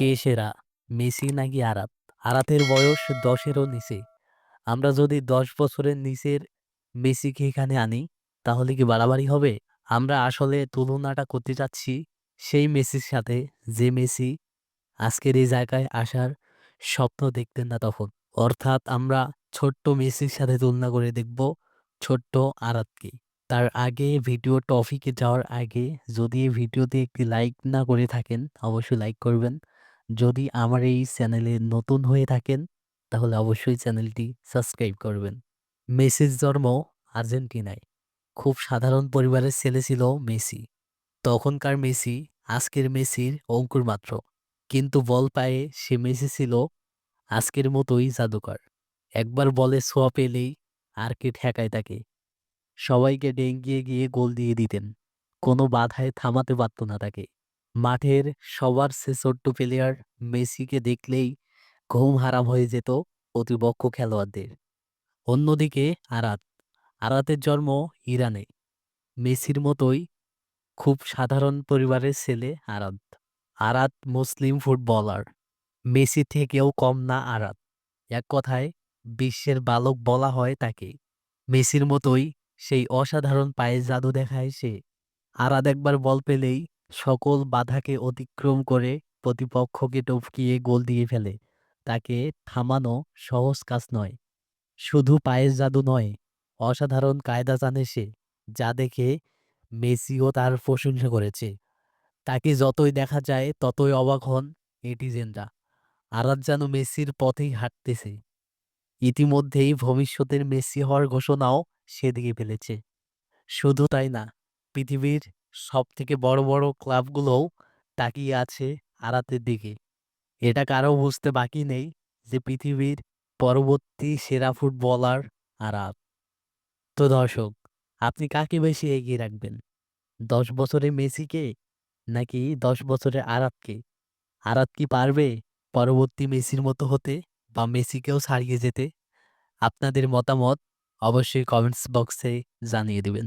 কে সেরা? মেসি নাকি আরাত? আরাতের বয়স দশেরও নিচে। আমরা যদি দশ বছরের নিচের মেসিকে এখানে আনি, তাহলে কি বাড়াবাড়ি হবে? আমরা আসলে তুলনাটা করতে চাচ্ছি সেই মেসির সাথে, যে মেসি আজকের এই জায়গায় আসার স্বপ্ন দেখতেন না তখন। অর্থাৎ আমরা ছোট্ট মেসির সাথে তুলনা করে দেখব ছোট্ট আরাতকে। তার আগে ভিডিও টপিকে যাওয়ার আগে যদি এই ভিডিওতে একটি লাইক না করে থাকেন, অবশ্যই লাইক করবেন। যদি আমার এই চ্যানেলে নতুন হয়ে থাকেন, তাহলে অবশ্যই চ্যানেলটি সাবস্ক্রাইব করবেন। মেসির জন্ম আর্জেন্টিনায়। খুব সাধারণ পরিবারের ছেলে ছিল মেসি। তখনকার মেসি, আজকের মেসির অঙ্কুর মাত্র। কিন্তু বল পায়ে সে মেসি ছিল আজকের মতোই জাদুকর। একবার বলে ছোঁয়া পেলেই আর কে ঠেকায় তাকে। সবাইকে ডেঙ্গিয়ে গিয়ে গোল দিয়ে দিতেন। কোনো বাধায় থামাতে পারত না তাকে। মাঠের সবার ছোট্ট প্লেয়ার মেসিকে দেখলেই ঘুম হারাম হয়ে যেত প্রতিপক্ষ খেলোয়াড়দের। অন্যদিকে আরাত, আরাতের জন্ম ইরানে। মেসির মতোই খুব সাধারণ পরিবারের ছেলে আরাত। আরাত মুসলিম ফুটবলার, মেসি থেকেও কম না আরাত। এক কথায়, বিশ্বের বালক বলা হয় তাকে। মেসির মতোই সেই অসাধারণ পায়ের জাদু দেখায় সে। আরাত একবার বল পেলেই সকল বাধাকে অতিক্রম করে প্রতিপক্ষকে টপকিয়ে গোল দিয়ে ফেলে। তাকে থামানো সহজ কাজ নয়। শুধু পায়ের জাদু নয়, অসাধারণ কায়দা জানে সে, যা দেখে মেসিও তার প্রশংসা করেছে। তাকে যতই দেখা যায়, ততই অবাক হন নেটিজেনরা। আরাত যেন মেসির পথেই হাঁটতেছে। ইতিমধ্যেই ভবিষ্যতের মেসি হওয়ার ঘোষণাও সে দিয়ে ফেলেছে। শুধু তাই না, পৃথিবীর সব থেকে বড় বড় ক্লাবগুলোও তাকিয়ে আছে আরাতের দিকে। এটা কারও বুঝতে বাকি নেই যে পৃথিবীর পরবর্তী সেরা ফুটবলার আরাত। তো দর্শক, আপনি কাকে বেশি এগিয়ে রাখবেন? দশ বছরের মেসিকে নাকি দশ বছরে আরাতকে? আরাত কি পারবে পরবর্তী মেসির মতো হতে বা মেসিকেও ছাড়িয়ে যেতে? আপনাদের মতামত অবশ্যই কমেন্টস বক্সে জানিয়ে দিবেন।